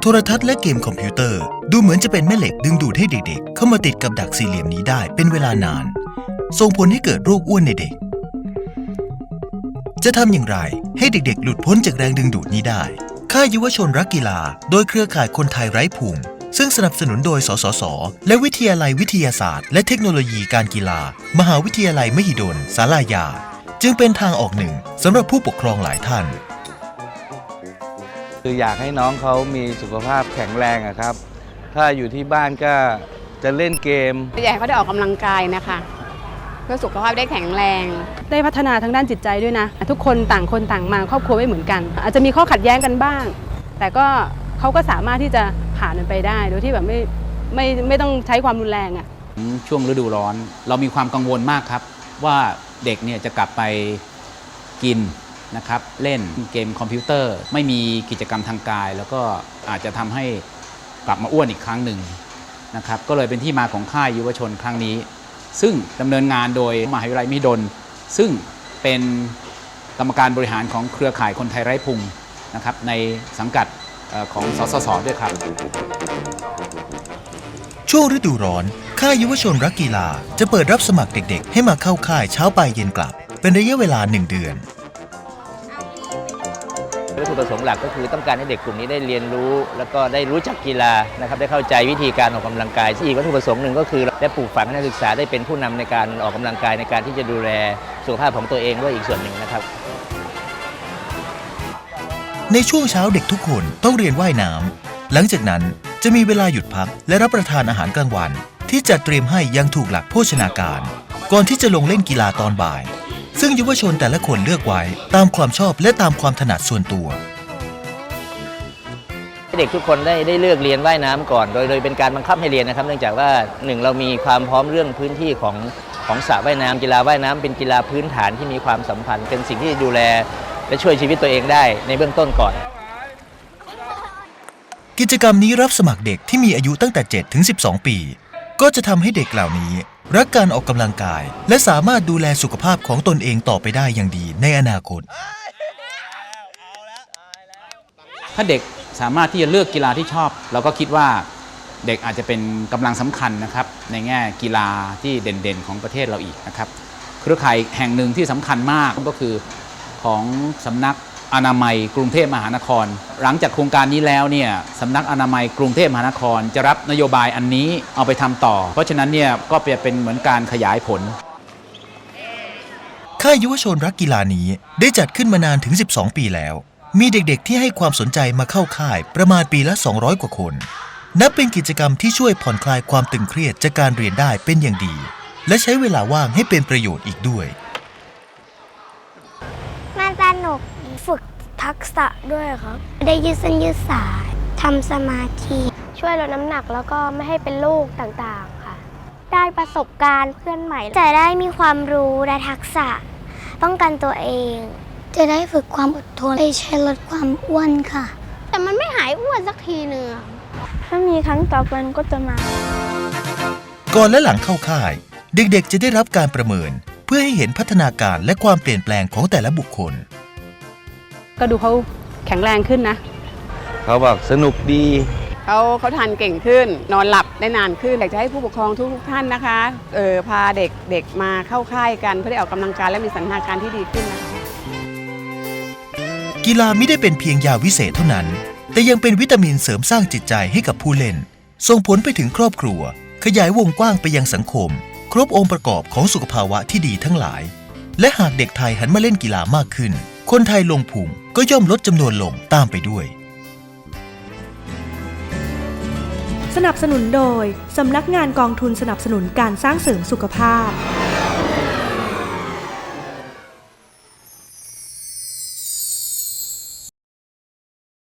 โทรทัศน์และเกมคอมพิวเตอร์ ดูเหมือนจะเป็นแม่เหล็กดึงดูดให้เด็กๆ เข้ามาติดกับดักสี่เหลี่ยมนี้ได้เป็นเวลานาน ส่งผลให้เกิดโรคอ้วนในเด็ก จะทำอย่างไรให้เด็กๆ หลุดพ้นจากแรงดึงดูดนี้ได้ ค่ายยุวชนรักกีฬา โดยเครือข่ายคนไทยไร้พุงซึ่งสนับสนุนโดย สสส และวิทยาลัยวิทยาศาสตร์ และเทคโนโลยีการกีฬา มหาวิทยาลัยมหิดลสาลายา จึงเป็นทางออกหนึ่งสำหรับผู้ปกครองหลายท่าน คืออยากให้น้องเขามีสุขภาพแข็งแรงอะครับ ถ้าอยู่ที่บ้านก็จะเล่นเกม อยากให้เขาได้ออกกำลังกายนะคะ เพื่อสุขภาพได้แข็งแรง ได้พัฒนาทางด้านจิตใจด้วยนะ ทุกคนต่างคนต่างมาครอบครัวไม่เหมือนกัน อาจจะมีข้อขัดแย้งกันบ้าง แต่ก็เขาก็สามารถที่จะผ่านมันไปได้ โดยที่แบบไม่ไม่ไม่ต้องใช้ความรุนแรงอะช่วงฤดูร้อน เรามีความกังวลมากครับ ว่าเด็กเนี่ยจะกลับไปกิน นะครับเล่นเกมคอมพิวเตอร์ ไม่มีกิจกรรมทางกาย แล้วก็อาจจะทำให้กลับมาอ้วนอีกครั้งหนึ่งนะครับก็เลยเป็นที่มาของค่ายยุวชนครั้งนี้ ซึ่งดำเนินงานโดยมหาวิทยาลัยมิดล ซึ่งเป็นกรรมการบริหารของเครือข่ายคนไทยไร้พุงนะครับในสังกัดของสสสด้วยครับ ช่วงฤดูร้อน ค่ายยุวชนรักกีฬา จะเปิดรับสมัครเด็กๆ ให้มาเข้าค่ายเช้าไปเย็นกลับ เป็นระยะเวลาหนึ่งเดือน วัตถุประสงค์หลักก็คือต้องการให้เด็กกลุ่มนี้ได้เรียนรู้ แล้วก็ได้รู้จักกีฬานะครับได้เข้าใจวิธีการออกกำลังกายอีกวัตถุประสงค์หนึ่งก็คือได้ปลูกฝังให้นักศึกษาได้เป็นผู้นำในการออกกำลังกายในการที่จะดูแลสุขภาพของตัวเองด้วยอีกส่วนหนึ่งนะครับ ในช่วงเช้าเด็กทุกคนต้องเรียนว่ายน้ำหลังจากนั้นจะมีเวลาหยุดพักและรับประทานอาหารกลางวัน ที่จัดเตรียมให้อยังถูกหลักโภชนาการ ก่อนที่จะลงเล่นกีฬาตอนบ่าย ซึ่งยุวชนแต่ละคนเลือกไว้ตามความชอบและตามความถนัดส่วนตัวให้เด็กทุกคนได้ได้เลือกเรียนว่ายน้ำก่อน โดยโดยเป็นการบังคับให้เรียนนะครับ เนื่องจากว่าหนึ่งเรามีความพร้อมเรื่องพื้นที่ของของสระว่ายน้ำกีฬาว่ายน้ำเป็นกีฬาพื้นฐานที่มีความสัมพันธ์ เป็นสิ่งที่ดูแลและช่วยชีวิตตัวเองได้ในเบื้องต้นก่อน กิจกรรมนี้รับสมัครเด็กที่มีอายุตั้งแต่ 7 ถึง 12 ปี ก็จะทำให้เด็กเหล่านี้ รักการออกกำลังกาย และสามารถดูแลสุขภาพของตนเองต่อไปได้อย่างดีในอนาคต ถ้าเด็กสามารถที่จะเลือกกีฬาที่ชอบ เราก็คิดว่าเด็กอาจจะเป็นกำลังสำคัญนะครับ ในแง่กีฬาที่เด่นๆ ของประเทศเราอีกนะครับ เครือข่ายแห่งหนึ่งที่สำคัญมากก็คือของสำนัก อนามัยกรุงเทพมหานคร หลังจากโครงการนี้แล้วเนี่ยสำนักอนามัยกรุงเทพมหานคร จะรับนโยบายอันนี้เอาไปทำต่อ เพราะฉะนั้นเนี่ยก็เป็นเหมือนการขยายผลค่ายยุวชนรักกีฬานี้ได้จัดขึ้นมานานถึง 12 ปีแล้ว มีเด็กๆที่ให้ความสนใจมาเข้าค่ายประมาณปีละ 200 กว่าคน นับเป็นกิจกรรมที่ช่วยผ่อนคลายความตึงเครียดจากการเรียนได้เป็นอย่างดี และใช้เวลาว่างให้เป็นประโยชน์อีกด้วย มันสนุก ฝึกทักษะด้วยครับ ได้ยืดเส้นยืดสายทำสมาธิช่วยลดน้ำหนักแล้วก็ไม่ให้เป็นโรคต่างๆค่ะ ได้ประสบการณ์เพื่อนใหม่ จะได้มีความรู้และทักษะ ป้องกันตัวเอง จะได้ฝึกความอดทนได้ใช้ลดความอ้วนค่ะ แต่มันไม่หายอ้วนสักทีเนื้อถ้ามีครั้งต่อไปก็จะมา ก่อนและหลังเข้าค่าย เด็กๆ จะได้รับการประเมิน เพื่อให้เห็นพัฒนาการและความเปลี่ยนแปลงของแต่ละบุคคล ก็ดูเขาแข็งแรงขึ้นนะ เขาบอกสนุกดีเขาเขาทานเก่งขึ้น นอนหลับได้นานขึ้นอยากจะให้ผู้ปกครองทุกๆท่านนะคะเออพาเด็กเด็กมาเข้าค่ายกันเพื่อได้ออกกำลังกายและมีสันทนาการที่ดีขึ้นนะคะกีฬาไม่ได้เป็นเพียงยาวิเศษเท่านั้น แต่ยังเป็นวิตามินเสริมสร้างจิตใจให้กับผู้เล่น ส่งผลไปถึงครอบครัว ขยายวงกว้างไปยังสังคม ครบองค์ประกอบของสุขภาวะที่ดีทั้งหลาย และหากเด็กไทยหันมาเล่นกีฬามากขึ้น คนไทยลงพุงก็ย่อมลดจำนวนลงตามไปด้วย สนับสนุนโดย สำนักงานกองทุนสนับสนุนการสร้างเสริมสุขภาพ